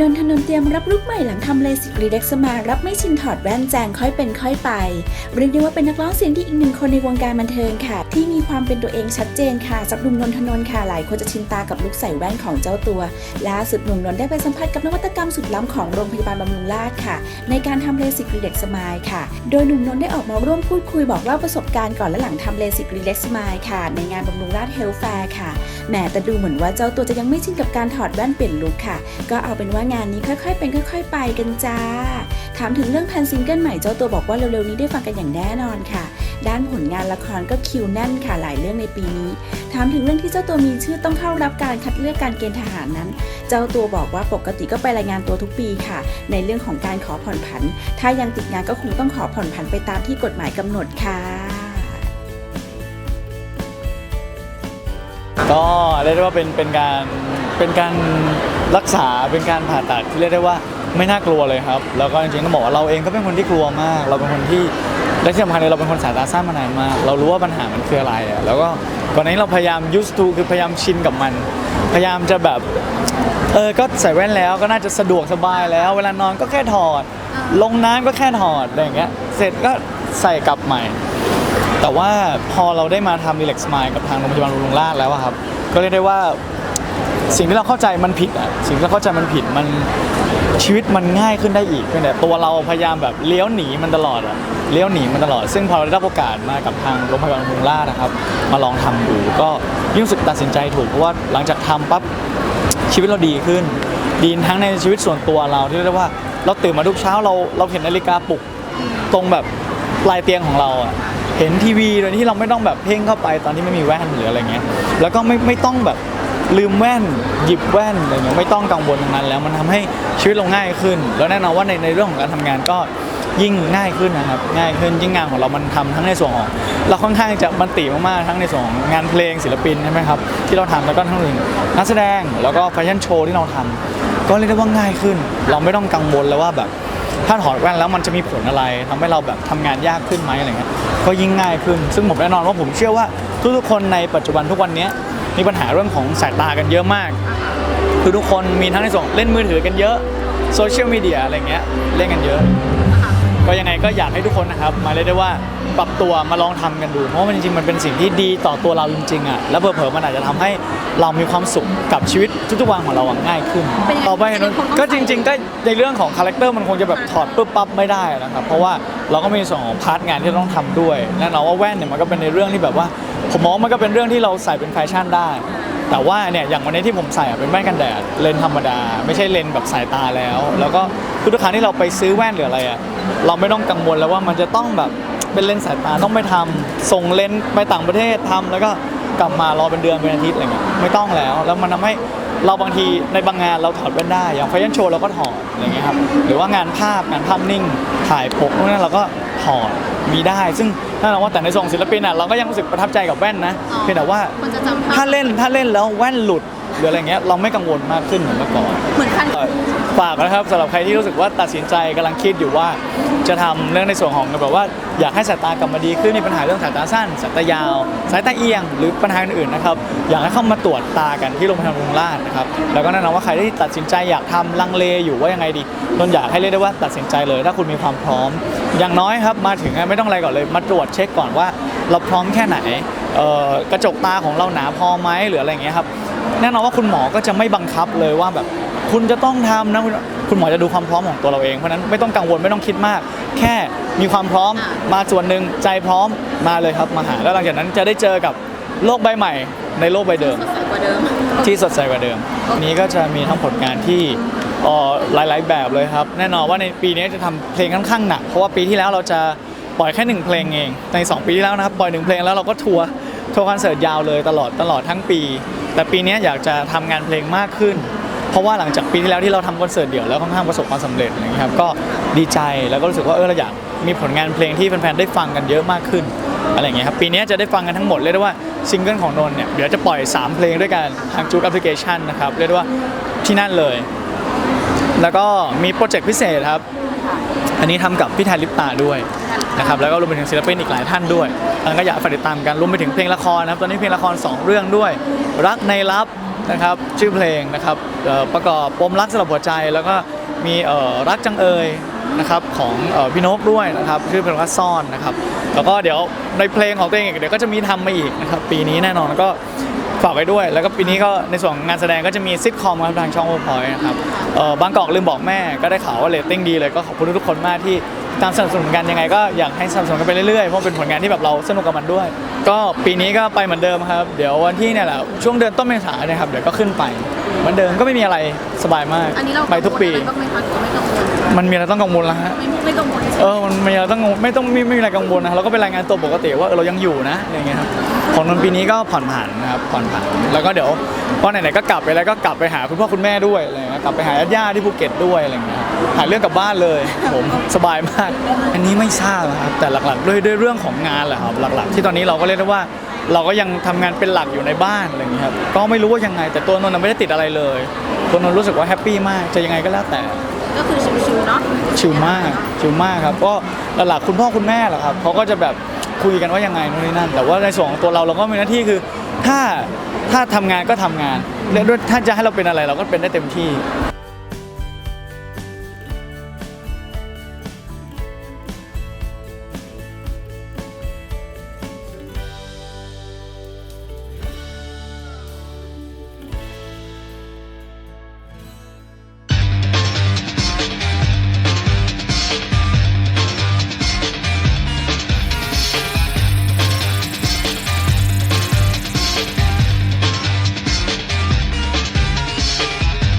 นนทนนเตรียมรับลุกใหม่หลังทำเลสิกรีเด็กสมารับไม่ชินถอดแว่นแจงค่อยเป็นค่อยไป เรียกได้ว่าเป็นนักร้องเสียงดีอีกหนึ่งคนในวงการบันเทิงค่ะ ที่มีความเป็นตัวเองชัดเจนค่ะจากหนุ่มนนทนนท์ค่ะหลายคนจะชินตากับลุคใส่แว่นของเจ้าตัวล่าสุดหนุ่มนนได้ไปสัมผัสกับนวัตกรรมสุดล้ำของโรงพยาบาลบำรุงราษฎร์ค่ะ ในการทำเลสิกรีเด็กสมายค่ะ โดยหนุ่มนนได้ออกมาร่วมพูดคุยบอกเล่าประสบการณ์ก่อนและหลังทำเลสิกรีเด็กสมายค่ะ ในงานบำรุงราษฎร์เฮลท์แฟร์ค่ะแหมแต่ดูเหมือนว่าเจ้าตัวจะยังไม่ชินกับการถอดแว่นเปลี่ยนลุคค่ะ ก็เอาเป็นว่างานนี้ค่อยๆ เป็นค่อย ๆ ไปกันจ้า ถามถึงเรื่องแพลนซิงเกิลใหม่เจ้าตัวบอกว่าเร็วๆนี้ได้ฟังกันอย่างแน่นอนค่ะ ด้านผลงานละครก็คิวแน่นค่ะหลายเรื่องในปีนี้ ถามถึงเรื่องที่เจ้าตัวมีชื่อต้องเข้ารับการคัดเลือกการเกณฑ์ทหารนั้น เจ้าตัวบอกว่าปกติก็ไปรายงานตัวทุกปีค่ะ ในเรื่องของการขอผ่อนผัน ถ้ายังติดงานก็คงต้องขอผ่อนผันไปตามที่กฎหมายกำหนดค่ะก็เรียกได้ว่าเป็นเป็นการ เป็นการรักษาเป็นการผ่าตัดที่เรียกได้ว่าไม่น่ากลัวเลยครับ แล้วก็จริงๆต้องบอกว่าเราเองก็เป็นคนที่กลัวมาก เราเป็นคนที่และที่สำคัญเลยเราเป็นคนสายตาสั้นมานานมาก เรารู้ว่าปัญหามันคืออะไรอะแล้วก็ก่อนหน้านี้เราพยายาม used to คือพยายามชินกับมัน พยายามจะแบบเออก็ใส่แว่นแล้วก็น่าจะสะดวกสบายแล้ว เวลานอนก็แค่ถอด ลงน้ำก็แค่ถอดอะไรอย่างเงี้ยเสร็จก็ใส่กลับใหม่ แต่ว่าพอเราได้มาทำ Relax Smile กับทางโรงพยาบาลบำรุงราษฎร์แล้วอะครับ ก็เรียกได้ว่า สิ่งที่เราเข้าใจมันผิดอะสิ่งที่เราเข้าใจมันผิดมันชีวิตมันง่ายขึ้นได้อีกเพียงแต่ตัวเราพยายามแบบเลี้ยวหนีมันตลอดอะเลี้ยวหนีมันตลอด ซึ่งพอเราได้รับโอกาสมากับทางโรงพยาบาลบำรุงรานะครับ มาลองทำดูก็ยิ่งสึกตัดสินใจถูกเพราะว่าหลังจากทำปั๊บชีวิตเราดีขึ้น ดีทั้งในชีวิตส่วนตัวเราที่เรียกว่า เราตื่นมาทุกเช้าเราเราเห็นนาฬิกาปลุกตรงแบบปลายเตียงของเราอะเห็นทีวีโดยที่เราไม่ต้องแบบเพ่งเข้าไปตอนที่ไม่มีแว่นหรืออะไรเงี้ยแล้วก็ไม่ไม่ต้องแบบ ลืมแว่น หยิบแว่นอะไรเงี้ยไม่ต้องกังวลตรงนั้นแล้วมันทำให้ชีวิตเราง่ายขึ้น แล้วแน่นอนว่าในในเรื่องของการทำงานก็ยิ่งง่ายขึ้นนะครับง่ายขึ้นยิ่งงานของเรามันทำทั้งในส่วนของเราค่อนข้างจะมันติมากๆทั้งในส่วนของงานเพลงศิลปินใช่ไหมครับที่เราทำแล้วก็ทั้งเรื่องนักแสดงแล้วก็แฟชั่นโชว์ที่เราทำก็เรียกได้ว่าง่ายขึ้น เราไม่ต้องกังวลแล้วว่าแบบถ้าถอดแว่นแล้วมันจะมีผลอะไรทำให้เราแบบทำงานยากขึ้นไหมอะไรเงี้ยก็ยิ่งง่ายขึ้น ซึ่งผมแน่นอนว่าผมเชื่อว่าทุกๆคนในปัจจุบันทุกวันนี้ มีปัญหาเรื่องของสายตากันเยอะมาก คือทุกคนมีทั้งในส่วนเล่นมือถือกันเยอะโซเชียลมีเดียอะไรเงี้ยเล่นกันเยอะ ก็ยังไงก็อยากให้ทุกคนนะครับ มาเรียกได้ว่าปรับตัวมาลองทำกันดู เพราะว่ามันจริงๆมันเป็นสิ่งที่ดีต่อตัวเราจริงๆอะแล้วเผลอๆมันอาจจะทำให้เรามีความสุขกับชีวิตทุกๆวันของเราอะง่ายขึ้นเป็นยังไงต่อไปเป็นยังไงคงต้องก็จริง ๆ ก็ในเรื่องของคาแรคเตอร์มันคงจะแบบถอดปุ๊บปั๊บไม่ได้นะครับ เพราะว่าเราก็มีส่วนของพาร์ทงานที่เราต้องทำด้วยแน่นอนว่าแว่นเนี่ยมันก็เป็นในเรื่องที่แบบว่า ผมมองว่ามันก็เป็นเรื่องที่เราใส่เป็นแฟชั่นได้ แต่ว่าเนี่ยอย่างวันนี้ที่ผมใส่อะเป็นแว่นกันแดดเลนส์ธรรมดา ไม่ใช่เลนส์แบบสายตาแล้ว แล้วก็ทุกครั้งที่เราไปซื้อแว่นหรืออะไรอะเราไม่ต้องกังวลแล้วว่ามันจะต้องแบบเป็นเลนส์สายตาต้องไปทำส่งเลนส์ไปต่างประเทศทำแล้วก็กลับมารอเป็นเดือนเป็นอาทิตย์อะไรเงี้ยไม่ต้องแล้ว แล้วมันทำให้เราบางทีในบางงานเราถอดแว่นได้อย่างแฟชั่นโชว์เราก็ถอดอะไรเงี้ยครับหรือว่างานภาพงานภาพนิ่งถ่ายปกพวกนั้นเราก็ ถอดมีได้ ซึ่งถ้าเราว่าแต่ในส่วนศิลปินอะเราก็ยังรู้สึกประทับใจกับแว่นนะอ๋อเพียงแต่ว่า คนจะจำภพถ้าเล่นถ้าเล่นแล้วแว่นหลุด หรืออะไรเงี้ยเราไม่กังวลมากขึ้นเหมือนเมื่อก่อนเหมือนคันเอ่อฝากนะครับสำหรับใครที่รู้สึกว่าตัดสินใจกำลังคิดอยู่ว่าจะทำเรื่องในส่วนของแบบว่าอยากให้สายตากลับมาดีขึ้นมีปัญหาเรื่องสายตาสั้นสายตายาว สายตาเอียง หรือปัญหาอื่นๆนะครับอยากให้เข้ามาตรวจตากันที่โรงพยาบาลบำรุงราษฎร์นะครับแล้วก็แน่นอนว่าใครที่ตัดสินใจอยากทำลังเลอยู่ว่ายังไงดีนนท์อยากให้เรียกได้ว่าตัดสินใจเลย ถ้าคุณมีความพร้อม อย่างน้อยครับมาถึงไม่ต้องอะไรก่อนเลยมาตรวจเช็คก่อนว่าเราพร้อมแค่ไหนเอ่อกระจกตาของเราหนาพอไหมหรืออะไรอย่างเงี้ยครับ แน่นอนว่าคุณหมอก็จะไม่บังคับเลยว่าแบบคุณจะต้องทำนะคุณคุณหมอจะดูความพร้อมของตัวเราเองเพราะฉะนั้นไม่ต้องกังวลไม่ต้องคิดมาก แค่มีความพร้อมอะมาส่วนหนึ่งใจพร้อมมาเลยครับมาหาแล้วหลังจากนั้นจะได้เจอกับโลกใบใหม่ในโลกใบเดิมสดใสกว่าเดิม ที่สดใสกว่าเดิม นี้ก็จะมีทั้งผลงานที่เอ่อหลาย ๆ แบบเลยครับ แน่นอนว่าในปีนี้จะทำเพลงค่อนข้างหนัก เพราะว่าปีที่แล้วเราจะปล่อยแค่หนึ่งเพลงเอง ใน 2 ปีที่แล้วนะครับ ปล่อยหนึ่งเพลงแล้วเราก็ทัวร์ทัวร์คอนเสิร์ตยาวเลยตลอดตลอดทั้งปี แต่ปีนี้อยากจะทำงานเพลงมากขึ้น เพราะว่าหลังจากปีที่แล้วที่เราทำคอนเสิร์ตเดี่ยวแล้วค่อนข้างประสบความสำเร็จอะครับก็ดีใจแล้วก็รู้สึกว่าเออเราอยากมีผลงานเพลงที่แฟนๆได้ฟังกันเยอะมากขึ้นอะไรอย่างเงี้ยครับปีนี้จะได้ฟังกันทั้งหมดเรียกได้ว่าซิงเกิลของนนเนี่ยเดี๋ยวจะปล่อย 3 เพลงด้วยกันทางจูดแอปพลิเคชันนะครับเรียกได้ว่าที่นั่นเลย แล้วก็มีโปรเจกต์พิเศษครับ อันนี้ทำกับพี่แทนลิปตาด้วยนะครับแล้วก็รวมไปถึงศิลปินอีกหลายท่านด้วย ก็อยากฝากติดตามกันรวมไปถึงเพลงละครนะครับ ตอนนี้เพลงละคร 2 เรื่องด้วย รักในลับนะครับชื่อเพลงนะครับประกอบปมรักสลับหัวใจ แล้วก็มีรักจังเอยนะครับของออพี่นกด้วยนะครับชื่อเพลงว่าซ่อนนะครับแล้วก็เดี๋ยวในเพลงของตัวเองเดี๋ยวก็จะมีทำมาอีกนะครับปีนี้แน่นอนแล้วก็ฝากไว้ด้วย แล้วก็ปีนี้ก็ในส่วนงานแสดงก็จะมีซิทคอมครับทางช่องโอพอยนะครับบางกอกลืมบอกแม่ก็ได้ข่าวว่าเรตติ้งดีเลยก็ขอบคุณทุกคนมากที่ ตามสนับสนุนกันยังไงก็อยากให้สนับสนุนกันไปเรื่อยๆเพราะเป็นผลงานที่แบบเราสนุกกับมันด้วย ก็ปีนี้ก็ไปเหมือนเดิมครับ เดี๋ยววันที่เนี่ยแหละช่วงเดือนต้นเมษายนเนะครับเดี๋ยวก็ขึ้นไปเหมือนเดิมก็ไม่มีอะไรสบายมากอันนี้เราไปทุกปี กังวลอะไรบ้างไหมคะหรือว่าไม่กังวลมันมีอะไรต้องกังวลแล้วฮะ ไม่ไม่กังวลเออ มันมีอะไรต้องกังวลไม่ต้องไม่ไม่มีอะไรกังวลนะ เราก็เป็นรายงานตัวปกติว่าเออเรายังอยู่นะอะไรเงี้ยครับ ของนนท์ปีนี้ก็ผ่อนผันนะครับผ่อนผันแล้วก็เดี๋ยวพอไหนๆก็กลับไปแล้วก็กลับไปหาคุณพ่อคุณแม่ด้วยอะไรเงี้ยกลับไปหาญาติๆที่ภูเก็ตด้วยอะไรเงี้ยครับหาเรื่องกลับบ้านเลยผมสบายมาก อันนี้ไม่ทราบนะครับแต่หลักๆด้วยด้วยเรื่องของงานแหละครับหลักๆ ที่ตอนนี้เราก็เรียกได้ว่า เราก็ยังทำงานเป็นหลักอยู่ในบ้านอะไรเงี้ยครับก็ไม่รู้ว่ายังไง แต่ตัวนนท์ไม่ได้ติดอะไรเลยตัวนนท์รู้สึกว่าแฮปปี้มากจะยังไงก็แล้วแต่ ก็คือชิวๆเนาะชิลมากชิลมากครับก็หลักๆคุณพ่อคุณแม่แหละครับเขาก็จะแบบ คุยกันว่ายังไงนู่นนี่นั่น แต่ว่าในส่วนของตัวเราเราก็มีหน้าที่คือ ถ้าถ้าทำงานก็ทำงานและด้วยถ้าจะให้เราเป็นอะไรเราก็เป็นได้เต็มที่